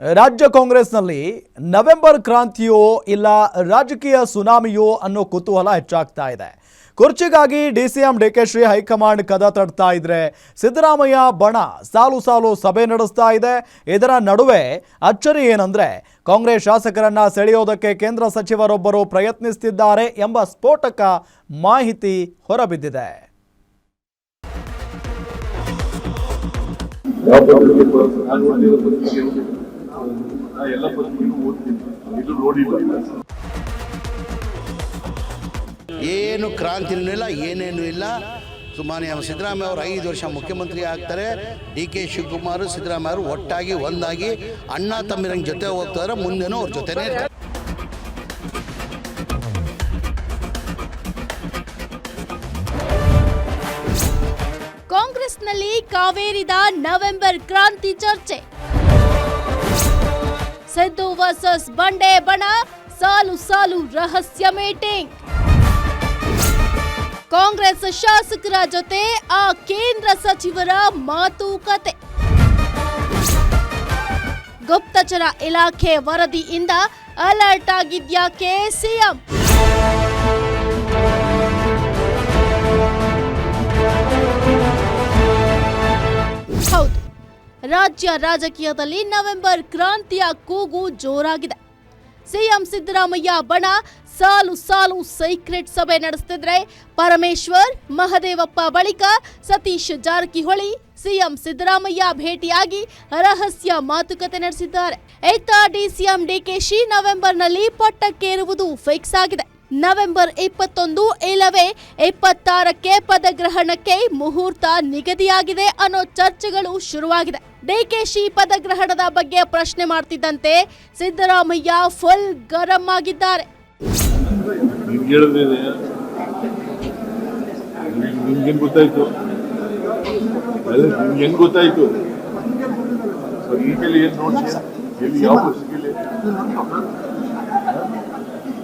ರಾಜ್ಯ ಕಾಂಗ್ರೆಸ್ನಲ್ಲಿ ನವೆಂಬರ್ ಕ್ರಾಂತಿಯೋ ಇಲ್ಲ ರಾಜಕೀಯ ಸುನಾಮಿಯೋ ಅನ್ನೋ ಕುತೂಹಲ ಹೆಚ್ಚಾಗ್ತಾ ಇದೆ. ಕುರ್ಚಿಗಾಗಿ ಡಿಸಿಎಂ ಶ್ರೀ ಹೈಕಮಾಂಡ್ ಕದ ತಡ್ತಾ ಇದ್ರೆ ಸಿದ್ದರಾಮಯ್ಯ ಬಣ ಸಾಲು ಸಾಲು ಸಭೆ ನಡೆಸ್ತಾ ಇದೆ. ಇದರ ನಡುವೆ ಅಚ್ಚರಿ ಏನಂದ್ರೆ ಕಾಂಗ್ರೆಸ್ ಶಾಸಕರನ್ನ ಸೆಳೆಯೋದಕ್ಕೆ ಕೇಂದ್ರ ಸಚಿವರೊಬ್ಬರು ಪ್ರಯತ್ನಿಸುತ್ತಿದ್ದಾರೆ ಎಂಬ ಸ್ಫೋಟಕ ಮಾಹಿತಿ ಹೊರಬಿದ್ದಿದೆ. ಎಲ್ಲ ಪತ್ರಿಕೆನೂ ಓದ್ತೀನಿ ಇದು ನೋಡಿಲ್ಲ ಏನು ಕ್ರಾಂತಿನೂ ಇಲ್ಲ, ಏನೇನೂ ಇಲ್ಲ. ಸುಮಾರು ಸಿದ್ದರಾಮಯ್ಯ ಅವರು ಐದು ವರ್ಷ ಮುಖ್ಯಮಂತ್ರಿ ಆಗ್ತಾರೆ. ಡಿ ಕೆ ಶಿವಕುಮಾರ್, ಸಿದ್ದರಾಮಯ್ಯ ಅವರು ಒಟ್ಟಾಗಿ, ಒಂದಾಗಿ ಅಣ್ಣ ತಮ್ಮಿರಂಗ್ ಜೊತೆ ಹೋಗ್ತಾರೆ. ಮುಂದೆನೂ ಅವ್ರ ಜೊತೆನೇ ಇರ್ತಾರೆ. ಕಾಂಗ್ರೆಸ್ನಲ್ಲಿ ಕಾವೇರಿದ ನವೆಂಬರ್ ಕ್ರಾಂತಿ ಚರ್ಚೆ. ಸಿದ್ದು ವರ್ಸಸ್ ಬಂಡೆ ಬಣ, ಸಾಲು ಸಾಲು ರಹಸ್ಯ ಮೀಟಿಂಗ್ ಕಾಂಗ್ರೆಸ್ ಶಾಸಕರ ಜೊತೆ ಆ ಕೇಂದ್ರ ಸಚಿವರ ಮಾತುಕತೆ. ಗುಪ್ತಚರ ಇಲಾಖೆ ವರದಿಯಿಂದ ಅಲರ್ಟ್ ಆಗಿದ್ಯಾಕೆ ಸಿಎಂ ರಾಜ್ಯ ರಾಜಕೀಯದಲ್ಲಿ ನವೆಂಬರ್ ಕ್ರಾಂತಿಯ ಕೂಗು ಜೋರಾಗಿದೆ. ಸಿಎಂ ಸಿದ್ದರಾಮಯ್ಯ ಬಣ ಸಾಲು ಸಾಲು ಸೀಕ್ರೆಟ್ ಸಭೆ ನಡೆಸ್ತಿದ್ರೆ ಪರಮೇಶ್ವರ್, ಮಹದೇವಪ್ಪ ಬಳಿಕ ಸತೀಶ್ ಜಾರಕಿಹೊಳಿ, ಸಿಎಂ ಸಿದ್ದರಾಮಯ್ಯ ಭೇಟಿಯಾಗಿ ರಹಸ್ಯ ಮಾತುಕತೆ ನಡೆಸಿದ್ದಾರೆ. ಇತ್ತ ಡಿಸಿಎಂ ಡಿಕೆಶಿ ನವೆಂಬರ್ನಲ್ಲಿ ಪಟ್ಟಕ್ಕೇರುವುದು ಫಿಕ್ಸ್ ಆಗಿದೆ. ನವೆಂಬರ್ ಇಪ್ಪತ್ತೊಂದು ಇಲ್ಲವೇ ಇಪ್ಪತ್ತಾರಕ್ಕೆ ಪದಗ್ರಹಣಕ್ಕೆ ಮುಹೂರ್ತ ನಿಗದಿಯಾಗಿದೆ ಅನ್ನೋ ಚರ್ಚೆಗಳು ಶುರುವಾಗಿದೆ. ಡಿಕೆಶಿ ಪದಗ್ರಹಣದ ಬಗ್ಗೆ ಪ್ರಶ್ನೆ ಮಾಡ್ತಿದ್ದಂತೆ ಸಿದ್ದರಾಮಯ್ಯ ಫುಲ್ ಗರಂ ಆಗಿದ್ದಾರೆ.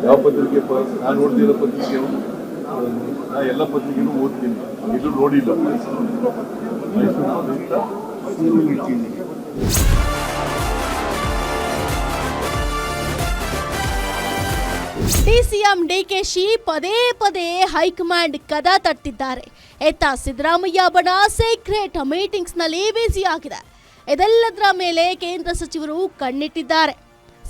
ಯಾವ ಪತ್ರಿಕೆ ನಾನು ನೋಡ್ತಿರೋ ಪತ್ರಿಕೆ ನಾ ಎಲ್ಲ ಪತ್ರಿಕೆನೂ ಓದ್ತೀನಿ. ಇದು ನೋಡಿಲ್ಲ. ಡಿಸಿಎಂ ಡಿಕೆಶಿ ಪದೇ ಪದೇ ಹೈಕಮಾಂಡ್ ಕದ ತಟ್ಟಿದ್ದಾರೆ. ಎತ್ತ ಸಿದ್ದರಾಮಯ್ಯ ಬಣ ಸೀಕ್ರೆಟ್ ಮೀಟಿಂಗ್ಸ್ನಲ್ಲಿ ಬ್ಯುಸಿ ಆಗಿದೆ ಇದೆಲ್ಲದರ ಮೇಲೆ ಕೇಂದ್ರ ಸಚಿವರು ಕಣ್ಣಿಟ್ಟಿದ್ದಾರೆ.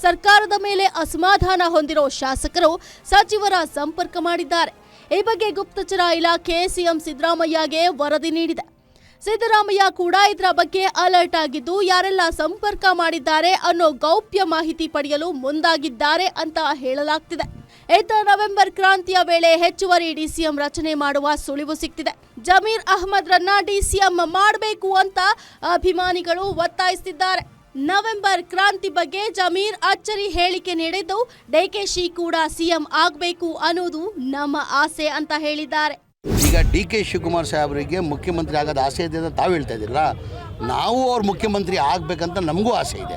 ಸರ್ಕಾರದ ಮೇಲೆ ಅಸಮಾಧಾನ ಹೊಂದಿರೋ ಶಾಸಕರು ಸಚಿವರ ಸಂಪರ್ಕ ಮಾಡಿದ್ದಾರೆ. ಈ ಬಗ್ಗೆ ಗುಪ್ತಚರ ಇಲಾಖೆ ಸಿಎಂ ಸಿದ್ದರಾಮಯ್ಯಗೆ ವರದಿ ನೀಡಿದೆ. ಸಿದ್ದರಾಮಯ್ಯ ಕೂಡ ಇದರ ಬಗ್ಗೆ ಅಲರ್ಟ್ ಆಗಿದ್ದು, ಯಾರೆಲ್ಲ ಸಂಪರ್ಕ ಮಾಡಿದ್ದಾರೆ ಅನ್ನೋ ಗೌಪ್ಯ ಮಾಹಿತಿ ಪಡೆಯಲು ಮುಂದಾಗಿದ್ದಾರೆ ಅಂತ ಹೇಳಲಾಗ್ತಿದೆ. ಇತ್ತ ನವೆಂಬರ್ ಕ್ರಾಂತಿಯ ವೇಳೆ ಹೆಚ್ಚುವರಿ ಡಿಸಿಎಂ ರಚನೆ ಮಾಡುವ ಸುಳಿವು ಸಿಕ್ತಿದೆ. ಜಮೀರ್ ಅಹ್ಮದ್ ರನ್ನ ಡಿಸಿಎಂ ಮಾಡಬೇಕು ಅಂತ ಅಭಿಮಾನಿಗಳು ಒತ್ತಾಯಿಸುತ್ತಿದ್ದಾರೆ ನವೆಂಬರ್ ಕ್ರಾಂತಿ ಬಗ್ಗೆ ಜಮೀರ್ ಅಚ್ಚರಿ ಹೇಳಿಕೆ ನೀಡಿದ್ದು ಡಿಕೆಶಿ ಕೂಡ ಸಿಎಂ ಆಗಬೇಕು ಅನ್ನೋದು ನಮ್ಮ ಆಸೆ ಅಂತ ಹೇಳಿದ್ದಾರೆ. ಈಗ ಡಿ ಕೆ ಶಿವಕುಮಾರ್ ಸಾಹೇಬರಿಗೆ ಮುಖ್ಯಮಂತ್ರಿ ಆಗೋದು ಆಸೆ ಇದೆ ಅಂತ ತಾವು ಹೇಳ್ತಾ ಇದ್ದೀರಲ್ಲ ನಾವು ಅವ್ರ ಮುಖ್ಯಮಂತ್ರಿ ಆಗಬೇಕಂತ ನಮಗೂ ಆಸೆ ಇದೆ.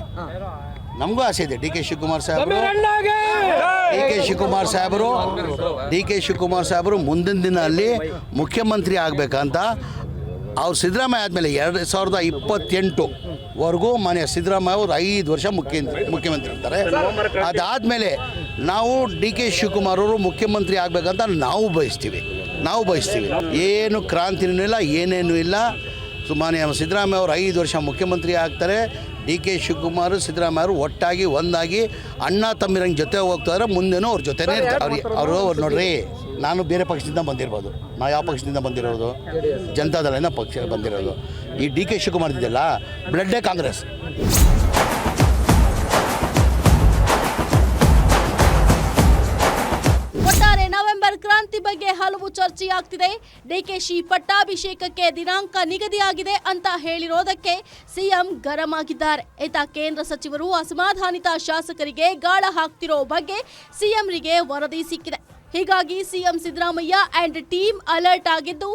ನಮಗೂ ಆಸೆ ಇದೆ. ಡಿ ಕೆ ಶಿವಕುಮಾರ್ ಸಾಹೇಬರು ಡಿ ಕೆ ಶಿವಕುಮಾರ್ ಸಾಹೇಬರು ಡಿ ಕೆ ಶಿವಕುಮಾರ್ ಸಾಹೇಬರು ಮುಂದಿನ ದಿನ ಅಲ್ಲಿ ಮುಖ್ಯಮಂತ್ರಿ ಆಗಬೇಕಂತ ಅವ್ರು ಸಿದ್ದರಾಮಯ್ಯ ಆದಮೇಲೆ ಎರಡು ಸಾವಿರದ ಇಪ್ಪತ್ತೆಂಟುವರೆಗೂ ಮಾನ್ಯ ಸಿದ್ದರಾಮಯ್ಯ ಅವರು ಐದು ವರ್ಷ ಮುಖ್ಯ ಮುಖ್ಯಮಂತ್ರಿ ಇರ್ತಾರೆ. ಅದಾದಮೇಲೆ ನಾವು ಡಿ ಕೆ ಶಿವಕುಮಾರ್ ಅವರು ಮುಖ್ಯಮಂತ್ರಿ ಆಗಬೇಕಂತ ನಾವು ಬಯಸ್ತೀವಿ. ನಾವು ಬಯಸ್ತೀವಿ. ಏನು ಕ್ರಾಂತಿನೂ ಇಲ್ಲ ಏನೇನೂ ಇಲ್ಲ. ಸುಮಾನ್ಯ ಸಿದ್ದರಾಮಯ್ಯ ಅವರು ಐದು ವರ್ಷ ಮುಖ್ಯಮಂತ್ರಿ ಆಗ್ತಾರೆ. ಡಿ ಕೆ ಶಿವಕುಮಾರ್ ಸಿದ್ದರಾಮಯ್ಯ ಅವರು ಒಟ್ಟಾಗಿ ಒಂದಾಗಿ ಅಣ್ಣ ತಮ್ಮಿರಂಗ್ ಜೊತೆ ಹೋಗ್ತಾರೆ ಮುಂದೆನೂ ಅವ್ರ ಜೊತೆನೇ ಇರ್ತಾರೆ. ಅವ್ರಿಗೆ ಅವರು ನೋಡ್ರಿ ನಾನು ಬೇರೆ ಪಕ್ಷದಿಂದ ಬಂದಿರ್ಬೋದು. ನಾವು ಯಾವ ಪಕ್ಷದಿಂದ ಬಂದಿರೋದು? ಜನತಾದಳದಿಂದ ಪಕ್ಷ ಬಂದಿರೋದು. ಈ ಡಿ ಕೆ ಶಿವಕುಮಾರ್ ಇದೆಯಲ್ಲ ಬ್ಲಡ್ಡೇ ಕಾಂಗ್ರೆಸ್. ಚರ್ಚೆಯಾಗ್ತಿದೆ ಡಿಕೆಶಿ ಪಟ್ಟಾಭಿಷೇಕಕ್ಕೆ ದಿನಾಂಕ ನಿಗದಿಯಾಗಿದೆ ಅಂತ ಹೇಳಿರೋದಕ್ಕೆ ಸಿಎಂ ಗರಂ ಆಗಿದ್ದಾರೆ ಇತ ಕೇಂದ್ರ ಸಚಿವರು ಅಸಮಾಧಾನಿತ ಶಾಸಕರಿಗೆ ಗಾಳ ಹಾಕ್ತಿರೋ ಬಗ್ಗೆ ಸಿಎಂರಿಗೆ ವರದಿ ಸಿಕ್ಕಿದೆ. ಹೀಗಾಗಿ CM Siddaramaiah and team alert ಆಗಿದ್ದು,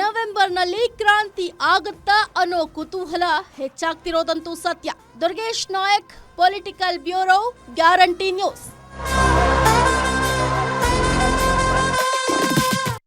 ನವೆಂಬರ್ನಲ್ಲಿ ಕ್ರಾಂತಿ ಆಗುತ್ತಾ ಅನ್ನೋ ಕುತೂಹಲ ಹೆಚ್ಚಾಗ್ತಿರೋದಂತೂ ಸತ್ಯ. Durgesh Nayak political bureau guarantee news